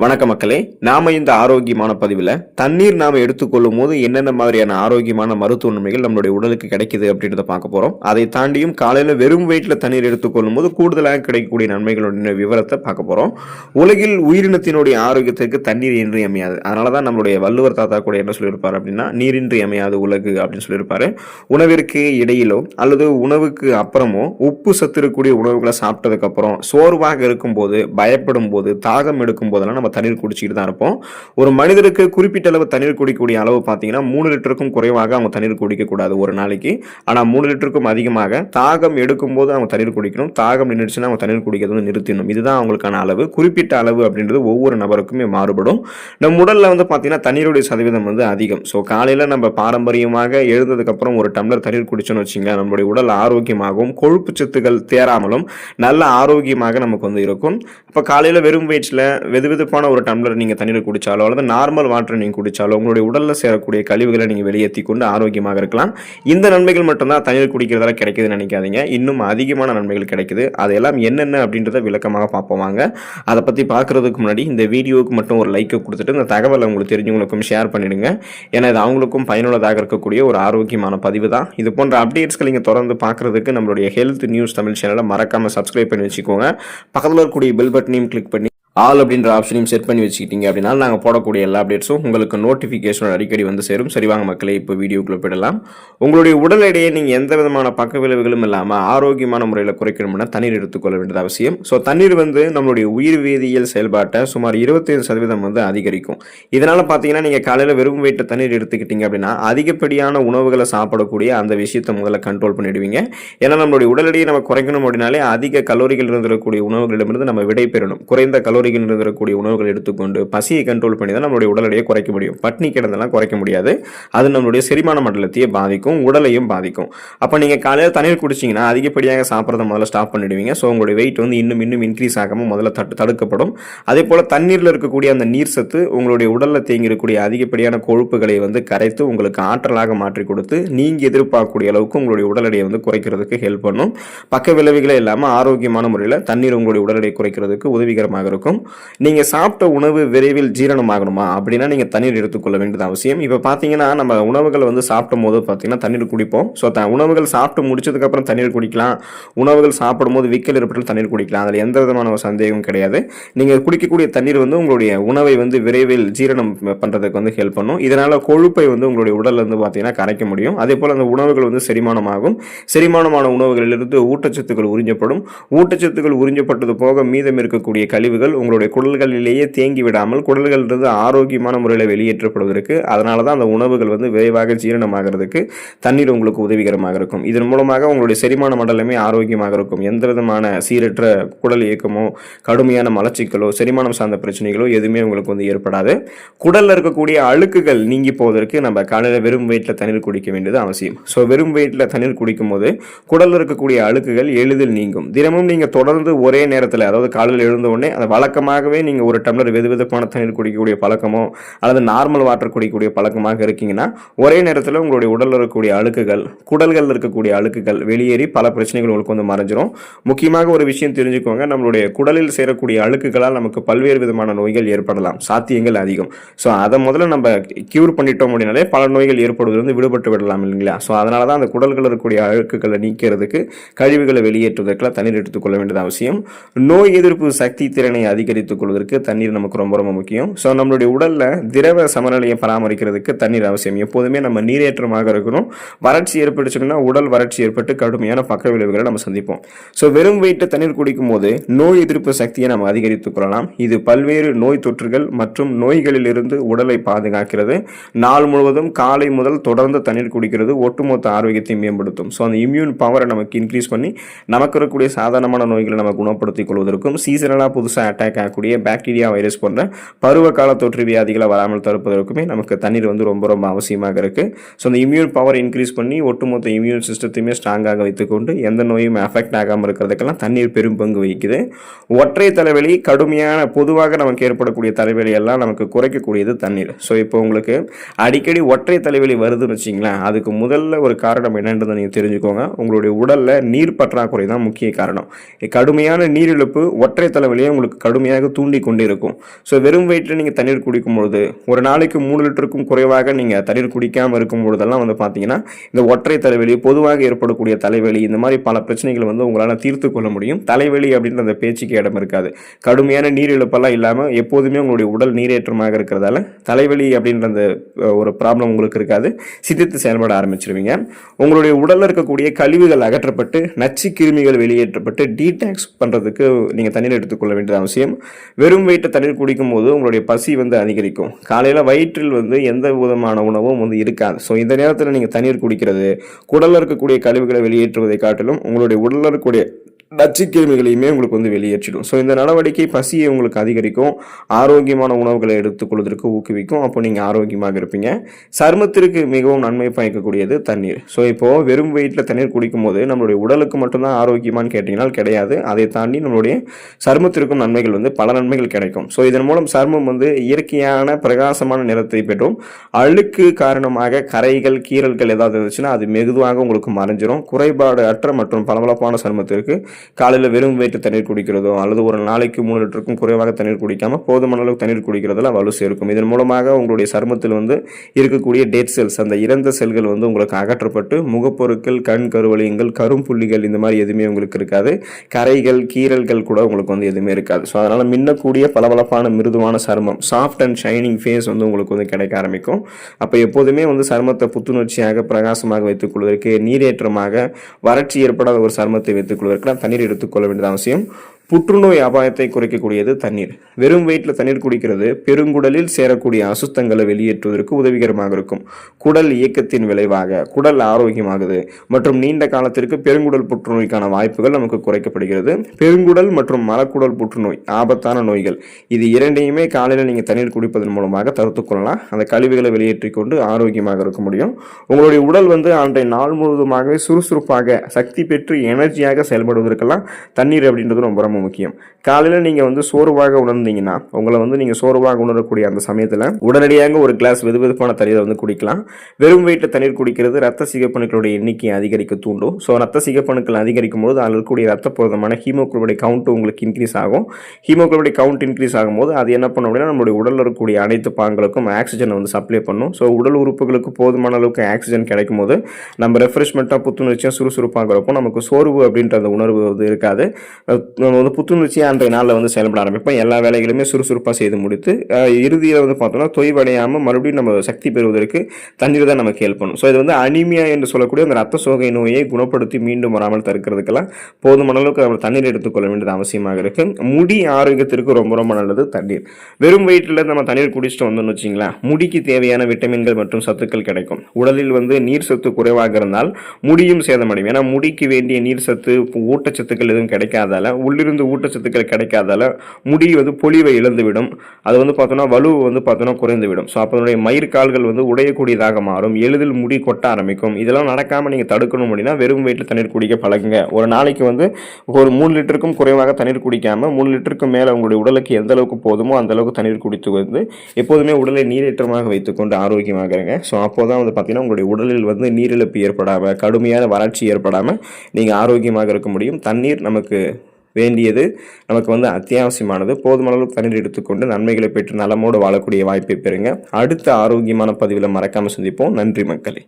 வணக்க மக்களே நாம இந்த ஆரோக்கியமான பதிவில் தண்ணீர் நாம எடுத்துக்கொள்ளும் போது என்னென்ன மாதிரியான ஆரோக்கியமான மருத்துவ நன்மைகள் நம்மளுடைய உடலுக்கு கிடைக்குது அப்படின்றத பார்க்க போறோம். அதை தாண்டியும் காலையில வெறும் வயிற்றில் தண்ணீர் எடுத்துக்கொள்ளும் போது கூடுதலாக கிடைக்கக்கூடிய நன்மைகளுடைய விவரத்தை பார்க்க போறோம். உலகில் உயிரினத்தினுடைய ஆரோக்கியத்திற்கு தண்ணீர் இன்றி அமையாது அதனால தான் நம்மளுடைய வள்ளுவர் தாத்தா கூட என்ன சொல்லியிருப்பார் அப்படின்னா நீரின்றி அமையாது உலகு அப்படின்னு சொல்லியிருப்பாரு. உணவிற்கு இடையிலோ அல்லது உணவுக்கு அப்புறமோ உப்பு சத்து இருக்கக்கூடிய உணவுகளை சாப்பிட்டதுக்கு அப்புறம் சோர்வாக இருக்கும்போது பயப்படும் போது தாகம் எடுக்கும் போதெல்லாம் நம்ம தண்ணீர் குடிச்சிட்டு தான் இருப்போம். ஒரு மனிதருக்கு குறிப்பிட்ட அளவு தண்ணீர் குடிக்கக்கூடிய அளவு பார்த்தீங்கன்னா மூணு லிட்டருக்கும் குறைவாக அவங்க தண்ணீர் குடிக்கக்கூடாது ஒரு நாளைக்கு. ஆனால் மூணு லிட்டருக்கும் அதிகமாக தாகம் எடுக்கும்போது அவங்க தண்ணீர் குடிக்கணும். தாகம் நின்றுச்சுன்னா அவங்க தண்ணீர் குடிக்கிறது வந்து நிறுத்திடணும். இதுதான் அவங்களுக்கான அளவு. குறிப்பிட்ட அளவு அப்படின்றது ஒவ்வொரு நபருக்குமே மாறுபடும். நம்ம உடலில் வந்து பார்த்தீங்கன்னா தண்ணீருடைய சதவீதம் வந்து அதிகம். ஸோ காலையில் நம்ம பாரம்பரியமாக எழுந்ததுக்கப்புறம் ஒரு டம்ளர் தண்ணீர் குடிச்சோன்னு வச்சிங்களேன் நம்மளுடைய உடல் ஆரோக்கியமாகவும் கொழுப்பு சத்துக்கள் தேராமலும் நல்ல ஆரோக்கியமாக நமக்கு வந்து இருக்கும். இப்போ காலையில் வெறும் வயிற்றில் வெது வெதுப்பான ஒரு டம்ளர் நீங்கள் தண்ணீர் குடித்தாலோ அல்லது நார்மல் வாட்டர் நீங்கள் குடித்தாலோ உங்களுடைய உடலில் சேரக்கூடிய கழிவுகளை நீங்கள் வெளியேற்றி கொண்டு ஆரோக்கியமாக இருக்கலாம். இந்த நன்மைகள் மட்டும்தான் தண்ணீர் குடிக்கிறதால கிடைக்குதுன்னு நினைக்காதீங்க. இன்னும் அதிகமான நன்மைகள் கிடைக்குது. அதெல்லாம் என்னென்ன அப்படின்றத விளக்கமாக பார்ப்போம் வாங்க. அதை பற்றி பார்க்குறதுக்கு முன்னாடி இந்த வீடியோவுக்கு மட்டும் ஒரு லைக்கை கொடுத்துட்டு இந்த தகவலை உங்களுக்கு தெரிஞ்சவங்களுக்கும் ஷேர் பண்ணிடுங்க. ஏன்னா இது அவங்களுக்கும் பயனுள்ளதாக இருக்கக்கூடிய ஒரு ஆரோக்கியமான பதிவு தான். இது போன்ற அப்டேட்ஸ்களை நீங்கள் தொடர்ந்து பார்க்குறதுக்கு நம்மளுடைய ஹெல்த் நியூஸ் தமிழ் சேனலை மறக்காமல் சப்ஸ்கிரைப் பண்ணி வச்சுக்கோங்க. பக்கத்தில் இருக்கக்கூடிய பெல் பட்டனையும் கிளிக் பண்ணி ஆல் அப்படின்ற ஆப்ஷனையும் செட் பண்ணி வச்சுக்கிட்டீங்க அப்படின்னா நாங்கள் போடக்கூடிய எல்லா அப்டேட்ஸும் உங்களுக்கு நோட்டிஃபிகேஷன் அடிக்கடி வந்து சேரும். சரி வாங்க மக்களே இப்போ வீடியோக்குள்ளே போயிடலாம். உங்களுடைய உடல் எடையை நீங்கள் எந்த விதமான பக்க விளைவுகளும் இல்லாமல் ஆரோக்கியமான முறையில் குறைக்கணும்னா தண்ணீர் எடுத்துக்கொள்ள வேண்டியது அவசியம். ஸோ தண்ணீர் வந்து நம்மளுடைய உயிர் வேதியியல் செயல்பாட்டை சுமார் இருபத்தைந்து சதவீதம் வந்து அதிகரிக்கும். இதனால் பார்த்தீங்கன்னா நீங்கள் காலையில் வெறும் வயிற்று தண்ணீர் எடுத்துக்கிட்டீங்க அப்படின்னா அதிகப்படியான உணவுகளை சாப்பிடக்கூடிய அந்த விஷயத்தை முதல்ல கண்ட்ரோல் பண்ணிடுவீங்க. ஏன்னா நம்மளுடைய உடல் எடையை நம்ம குறைக்கணும் அப்படின்னாலே அதிக கலோரிகள் இருந்திருக்கக்கூடிய உணவுகளிடமிருந்து நம்ம விடை பெறணும். குறைந்த கலோரிகள் உணவுகள் எடுத்துக்கொண்டு பசியை கண்ட்ரோல் பண்ணி தான் நம்மளுடைய உடல் எடையை குறைக்க முடியும். பட்னி கிடந்தெல்லாம் குறைக்க முடியாது. அது நம்மளுடைய செரிமான மண்டலத்தையே பாதிக்கும் உடலையும் பாதிக்கும். அப்போ நீங்கள் காலையில் தண்ணீர் குடிச்சிங்கன்னா அதிகப்படியாக சாப்பிட்றத முதல்ல ஸ்டாப் பண்ணிடுவீங்க. ஸோ உங்களுடைய வெயிட் வந்து இன்னும் இன்னும் இன்க்ரீஸ் ஆகாமல் முதல்ல தட்டு தடுக்கப்படும். அதே போல் தண்ணீரில் இருக்கக்கூடிய அந்த நீர் சத்து உங்களுடைய உடலில் தேங்கியிருக்கக்கூடிய அதிகப்படியான கொழுப்புகளை வந்து கரைத்து உங்களுக்கு ஆற்றலாக மாற்றி கொடுத்து நீங்கள் எதிர்பார்க்கக்கூடிய அளவுக்கு உங்களுடைய உடல் எடையை வந்து குறைக்கிறதுக்கு ஹெல்ப் பண்ணும். பக்க விளைவுகளே இல்லாமல் ஆரோக்கியமான முறையில் தண்ணீர் உங்களுடைய உடல் குறைக்கிறதுக்கு உதவிகரமாக இருக்கும். நீங்கள் சாப்பிட்ட உணவு விரைவில் ஜீரணம் ஆகணுமா அப்படின்னா நீங்கள் தண்ணீர் எடுத்துக்கொள்ள வேண்டியது அவசியம். இப்போ பார்த்தீங்கன்னா நம்ம உணவுகள் வந்து சாப்பிடும் போது பார்த்தீங்கன்னா தண்ணீர் குடிப்போம். ஸோ த உணவுகள் சாப்பிட்டு முடிச்சதுக்கப்புறம் தண்ணீர் குடிக்கலாம். உணவுகள் சாப்பிடும் போது விக்கல் ஏற்பட்டால் தண்ணீர் குடிக்கலாம். அதில் எந்த விதமான ஒரு சந்தேகமும் கிடையாது. நீங்கள் குடிக்கக்கூடிய தண்ணீர் வந்து உங்களுடைய உணவை வந்து விரைவில் ஜீரணம் பண்ணுறதுக்கு வந்து ஹெல்ப் பண்ணும். இதனால் கொழுப்பை வந்து உங்களுடைய உடலில் இருந்து பார்த்தீங்கன்னா கரைக்க முடியும். அதே போல் அந்த உணவுகள் வந்து செரிமானமாகும். செரிமானமான உணவுகளிலிருந்து ஊட்டச்சத்துக்கள் உறிஞ்சப்படும். ஊட்டச்சத்துக்கள் உறிஞ்சப்பட்டது போக மீதம் இருக்கக்கூடிய கழிவுகள் உங்களுடைய குடல்களிலேயே தேங்கி விடாமல் குடல்களிலிருந்து ஆரோக்கியமான முறையில் வெளியேற்றப்படுவதற்கு அதனால தான் அந்த உணவுகள் வந்து விரைவாக ஜீரணமாகிறதுக்கு தண்ணீர் உங்களுக்கு உதவிகரமாக இருக்கும். இதன் மூலமாக உங்களுடைய செரிமான மண்டலமே ஆரோக்கியமாக இருக்கும். எந்த விதமான சீரற்ற குடல் இயக்கமோ கடுமையான மலச்சிக்கலோ செரிமானம் சார்ந்த பிரச்சனைகளோ எதுவுமே உங்களுக்கு வந்து ஏற்படாது. குடலில் இருக்கக்கூடிய அழுக்குகள் நீங்கி போவதற்கு நம்ம காலையில் வெறும் வயிற்றில் தண்ணீர் குடிக்க வேண்டியது அவசியம். ஸோ வெறும் வயிற்றில் தண்ணீர் குடிக்கும் போது குடலில் இருக்கக்கூடிய அழுக்குகள் எளிதில் நீங்கும். தினமும் நீங்கள் தொடர்ந்து ஒரே நேரத்தில் அதாவது காலையில் எழுந்த உடனே அந்த வழக்கமாகவே நீங்கள் ஒரு டம்ளர் வெது வெதுப்பான தண்ணீர் குடிக்கக்கூடிய பழக்கமோ அல்லது நார்மல் வாட்டர் குடிக்கக்கூடிய பழக்கமாக இருக்கீங்கன்னா ஒரே நேரத்தில் உங்களுடைய உடலில் இருக்கக்கூடிய அழுக்குகள் குடல்களில் இருக்கக்கூடிய அழுக்குகள் வெளியேறி பல பிரச்சனைகள் உங்களுக்கு வந்து மறைஞ்சிரும். முக்கியமாக ஒரு விஷயம் தெரிஞ்சுக்கோங்க நம்மளுடைய குடலில் சேரக்கூடிய அழுக்குகளால் நமக்கு பல்வேறு விதமான நோய்கள் ஏற்படலாம். சாத்தியங்கள் அதிகம். ஸோ அதை முதல்ல நம்ம கியூர் பண்ணிட்டோம் அப்படின்னாலே பல நோய்கள் ஏற்படுவதிலிருந்து விடுபட்டு விடலாம் இல்லைங்களா? ஸோ அதனால தான் அந்த குடல்களில் இருக்கக்கூடிய அழுக்குகளை நீக்கிறதுக்கு கழிவுகளை வெளியேற்றுவதற்கெல்லாம் தண்ணீர் எடுத்துக்கொள்ள வேண்டியது அவசியம். நோய் எதிர்ப்பு சக்தி திறனை அதிகரித்துக் கொள்வதற்கு தண்ணீர் நமக்கு ரொம்ப ரொம்ப முக்கியம். ஸோ நம்மளுடைய உடலில் திரவ சமநிலையை பராமரிக்கிறதுக்கு தண்ணீர் அவசியம். எப்போதுமே நம்ம நீரேற்றமாக இருக்கணும். வறட்சி ஏற்பட்டுச்சுன்னா உடல் வறட்சி ஏற்பட்டு கடுமையான பக்க விளைவுகளை நம்ம சந்திப்போம். ஸோ வெறும் வயிற்று தண்ணீர் குடிக்கும் போது நோய் எதிர்ப்பு சக்தியை நம்ம அதிகரித்துக் கொள்ளலாம். இது பல்வேறு நோய் தொற்றுகள் மற்றும் நோய்களிலிருந்து உடலை பாதுகாக்கிறது. நாள் முழுவதும் காலை முதல் தொடர்ந்து தண்ணீர் குடிக்கிறது ஒட்டுமொத்த ஆரோக்கியத்தை மேம்படுத்தும். ஸோ அந்த இம்யூன் பவரை நமக்கு இன்க்ரீஸ் பண்ணி நமக்கு இருக்கக்கூடிய சாதாரணமான நோய்களை நம்ம குணப்படுத்திக் கொள்வதற்கும் சீசனலாக புதுசாக அட்டாக் ஆகக்கூடிய பாக்டீரியா வைரஸ் போன்ற பருவ கால தொற்று வியாதிகளை வராமல் தடுப்பதற்குமே நமக்கு தண்ணீர் வந்து ரொம்ப ரொம்ப அவசியமாக இருக்குது ஸோ அந்த இம்யூன் பவர் இன்க்ரீஸ் பண்ணி ஒட்டுமொத்த இம்யூன் சிஸ்டத்தையுமே ஸ்ட்ராங்காக வைத்துக்கொண்டு எந்த நோயும் அஃபெக்ட் ஆகாமல் இருக்கிறதுக்கெல்லாம் தண்ணீர் பெரும் பங்கு வகிக்குது. ஒற்றை தலைவலி கடுமையான பொதுவாக நமக்கு ஏற்படக்கூடிய தலைவலி எல்லாம் நமக்கு குறைக்கக்கூடியது தண்ணீர். ஸோ இப்போ உங்களுக்கு அடிக்கடி ஒற்றை தலைவலி வருதுன்னு வச்சிங்களேன் அதுக்கு முதல்ல ஒரு காரணம் என்னன்றதை நீங்கள் தெரிஞ்சுக்கோங்க. உங்களுடைய உடலில் நீர் பற்றாக்குறை தான் முக்கிய காரணம். கடுமையான நீரிழப்பு ஒற்றை தலைவலியை உங்களுக்கு கடும் கடுமையாக தூண்டி கொண்டிருக்கும். ஸோ வெறும் வயிற்றில் நீங்கள் தண்ணீர் குடிக்கும் பொழுது ஒரு நாளைக்கு மூணு லிட்டருக்கும் குறைவாக நீங்கள் தண்ணீர் குடிக்காமல் இருக்கும் பொழுதெல்லாம் வந்து பார்த்தீங்கன்னா இந்த ஒற்றை தலைவலி பொதுவாக ஏற்படக்கூடிய தலைவலி இந்த மாதிரி பல பிரச்சனைகள் வந்து உங்களால் தீர்த்து கொள்ள முடியும். தலைவலி அப்படின்ற அந்த பேச்சுக்கு இடம் இருக்காது. கடுமையான நீர் இழப்பெல்லாம் இல்லாமல் எப்போதுமே உங்களுடைய உடல் நீரேற்றமாக இருக்கிறதால தலைவலி அப்படின்ற அந்த ஒரு ப்ராப்ளம் உங்களுக்கு இருக்காது. சிந்தித்து செயல்பட ஆரம்பிச்சிருவீங்க. உங்களுடைய உடலில் இருக்கக்கூடிய கழிவுகள் அகற்றப்பட்டு நச்சு கிருமிகள் வெளியேற்றப்பட்டு டீடாக்ஸ் பண்ணுறதுக்கு நீங்கள் தண்ணீர் எடுத்துக்கொள்ள வேண்டியது அவசியம் வெறும் வயிற்று தண்ணீர் குடிக்கும் போது உங்களுடைய பசி வந்து அதிகரிக்கும். காலையில் வயிற்றில் வந்து எந்த விதமான உணவும் வந்து இருக்காது. ஸோ இந்த நேரத்தில் நீங்கள் தண்ணீர் குடிக்கிறது குடலில் இருக்கக்கூடிய கழிவுகளை வெளியேற்றுவதை காட்டிலும் உங்களுடைய உடலில் இருக்கக்கூடிய நச்சுக்கிருமிகளையுமே உங்களுக்கு வந்து வெளியேற்றிடும். ஸோ இந்த நடவடிக்கை பசியை உங்களுக்கு அதிகரிக்கும். ஆரோக்கியமான உணவுகளை எடுத்துக்கொள்வதற்கு ஊக்குவிக்கும். அப்போ நீங்கள் ஆரோக்கியமாக இருப்பீங்க. சருமத்திற்கு மிகவும் நன்மை பயக்கக்கூடியது தண்ணீர். ஸோ இப்போது வெறும் வயிற்றில் தண்ணீர் குடிக்கும் போது நம்மளுடைய உடலுக்கு மட்டும்தான் ஆரோக்கியமான்னு கேட்டிங்கன்னா கிடையாது. அதை தாண்டி நம்மளுடைய சருமத்திற்கும் நன்மைகள் வந்து பல நன்மைகள் கிடைக்கும். ஸோ இதன் மூலம் சருமம் வந்து இயற்கையான பிரகாசமான நிறத்தை பெற்றும். அழுக்கு காரணமாக கரைகள் கீறல்கள் ஏதாவது இருந்துச்சுன்னா அது மெதுவாக உங்களுக்கு மறைஞ்சிரும். குறைபாடு அற்ற மற்றும் பளபளப்பான சருமத்திற்கு காலையில் வெறும் வயிற்று தண்ணீர் குடிக்கிறதோ அல்லது ஒரு நாளைக்கு மூணு லிட்டருக்கும் குறைவாக தண்ணீர் குடிக்காமல் போதுமான அளவுக்கு தண்ணீர் குடிக்கிறதுல வலு சேர்க்கும். இதன் மூலமாக உங்களுடைய சருமத்தில் வந்து இருக்கக்கூடிய டேட் செல்ஸ் அந்த இறந்த செல்கள் வந்து உங்களுக்கு அகற்றப்பட்டு முகப்பொருட்கள் கண் கருவலியங்கள் கரும்புள்ளிகள் இந்த மாதிரி எதுவுமே உங்களுக்கு இருக்காது. கரைகள் கீறல்கள் கூட உங்களுக்கு வந்து எதுவுமே இருக்காது. ஸோ அதனால் மின்னக்கூடிய பளபளப்பான மிருதுவான சருமம் சாஃப்ட் அண்ட் ஷைனிங் ஃபேஸ் வந்து உங்களுக்கு வந்து கிடைக்க ஆரம்பிக்கும். அப்போ எப்போதுமே வந்து சருமத்தை புத்துணர்ச்சியாக பிரகாசமாக வைத்துக் கொள்வதற்கு நீரேற்றமாக வறட்சி ஏற்படாத ஒரு சருமத்தை வைத்துக் கொள்வதற்கு தண்ணீர் எடுத்துக்கொள்ள வேண்டியது அவசியம். புற்றுநோய் அபாயத்தை குறைக்கக்கூடியது தண்ணீர். வெறும் வயிற்றில் தண்ணீர் குடிக்கிறது பெருங்குடலில் சேரக்கூடிய அசுத்தங்களை வெளியேற்றுவதற்கு உதவிகரமாக இருக்கும். குடல் இயக்கத்தின் விளைவாக குடல் ஆரோக்கியமாகுது மற்றும் நீண்ட காலத்திற்கு பெருங்குடல் புற்றுநோய்க்கான வாய்ப்புகள் நமக்கு குறைக்கப்படுகிறது. பெருங்குடல் மற்றும் மலக்குடல் புற்றுநோய் ஆபத்தான நோய்கள் இது இரண்டையுமே காலையில் நீங்கள் தண்ணீர் குடிப்பதன் மூலமாக தடுத்துக்கொள்ளலாம் அந்த கழிவுகளை வெளியேற்றி கொண்டு ஆரோக்கியமாக இருக்க முடியும். உங்களுடைய உடல் வந்து அன்றைய நாள் முழுவதுமாகவே சுறுசுறுப்பாக சக்தி பெற்று எனர்ஜியாக செயல்படுவதற்கெல்லாம் தண்ணீர் அப்படின்றது ரொம்ப ரொம்ப முக்கியம். காலையில் நீங்கள் வந்து சோர்வாக உணர்ந்தீங்கன்னா உங்களை வந்து நீங்கள் சோர்வாக உணரக்கூடிய அந்த சமயத்தில் உடனடியாக ஒரு கிளாஸ் வெதுவெதுப்பான தண்ணீரை வந்து குடிக்கலாம். வெறும் வயிற்று தண்ணீர் குடிக்கிறது ரத்த சிகப்பணுக்களுடைய எண்ணிக்கையை அதிகரிக்க தூண்டும். ஸோ ரத்த சிகப்பணுக்கள் அதிகரிக்கும் போது அதில் இருக்கக்கூடிய ரத்த புரதமான ஹீமோக்ளோபடி கவுண்ட் உங்களுக்கு இன்க்ரீஸ் ஆகும். ஹீமோக்ளோபடி கவுண்ட் இன்க்ரீஸ் ஆகும்போது அது என்ன பண்ணும் அப்படின்னா நம்மளுடைய உடலில் இருக்கக்கூடிய அனைத்து பாங்களுக்கும் ஆக்சிஜனை வந்து சப்ளை பண்ணும். ஸோ உடல் உறுப்புகளுக்கு போதுமான அளவுக்கு ஆக்சிஜன் கிடைக்கும் போது நம்ம ரெஃப்ரெஷ்மெண்ட்டாக புத்துணர்ச்சியாக சுறுசுறுப்பாக நமக்கு சோர்வு அப்படின்ற அந்த உணர்வு வந்து இருக்காது. வந்து புத்துணர்ச்சியாக அன்றைய நாளில் வந்து செயல்பட ஆரம்பிப்போம். எல்லா வேலைகளுமே சுறுசுறுப்பாக செய்து முடித்து இறுதியில் வந்து பார்த்தோம்னா தொய்வடையாமல் மறுபடியும் நம்ம சக்தி பெறுவதற்கு தண்ணீர் தான் நமக்கு ஹெல்ப் பண்ணும். ஸோ இது வந்து அனிமியா என்று சொல்லக்கூடிய அந்த ரத்த சோகை நோயை குணப்படுத்தி மீண்டும் வராமல் தடுக்கிறதுக்கெல்லாம் போதுமான அளவுக்கு நம்ம தண்ணீர் எடுத்துக்கொள்ள வேண்டியது அவசியமாக இருக்குது முடி ஆரோக்கியத்திற்கு ரொம்ப ரொம்ப நல்லது தண்ணீர். வெறும் வயிற்றில் நம்ம தண்ணீர் குடிச்சிட்டு வந்தோம்னு வச்சிங்களா முடிக்கு தேவையான விட்டமின்கள் மற்றும் சத்துக்கள் கிடைக்கும். உடலில் வந்து நீர் சத்து குறைவாக இருந்தால் முடியும் சேதமடையும். ஏன்னா முடிக்கு வேண்டிய நீர் சத்து ஊட்டச்சத்துக்கள் எதுவும் கிடைக்காதால உள்ளிருந்து ஊட்டச்சத்துக்கள் கிடைக்காதால முடி வந்து பொலிவை இழந்துவிடும். அது வந்து பார்த்தோன்னா வலு வந்து பார்த்தோன்னா குறைந்துவிடும். ஸோ அப்போ அதனுடைய மயிர்கால்கள் வந்து உடையக்கூடியதாக மாறும். எளிதில் முடி கொட்ட ஆரம்பிக்கும். இதெல்லாம் நடக்காமல் நீங்கள் தடுக்கணும் அப்படின்னா வெறும் வயிற்றில் தண்ணீர் குடிக்க பழகுங்க. ஒரு நாளைக்கு வந்து ஒரு மூணு லிட்டருக்கும் குறைவாக தண்ணீர் குடிக்காமல் மூணு லிட்டருக்கு மேலே உங்களுடைய உடலுக்கு எந்த அளவுக்கு போதுமோ அந்த அளவுக்கு தண்ணீர் குடித்து வந்து எப்போதுமே உடலை நீரேற்றமாக வைத்துக்கொண்டு ஆரோக்கியமாக இருங்க. ஸோ அப்போ தான் வந்து பார்த்தீங்கன்னா உங்களுடைய உடலில் வந்து நீரிழப்பு ஏற்படாமல் கடுமையான வறட்சி ஏற்படாமல் நீங்கள் ஆரோக்கியமாக இருக்க முடியும். தண்ணீர் நமக்கு வேண்டியது. நமக்கு வந்து அத்தியாவசியமானது. போதுமான அளவுக்கு தண்ணீர் எடுத்துக்கொண்டு நன்மைகளை பெற்று நலமோடு வாழக்கூடிய வாய்ப்பை பெறுங்க. அடுத்த ஆரோக்கியமான பதிவில் மறக்காமல் சந்திப்போம். நன்றி மக்களே.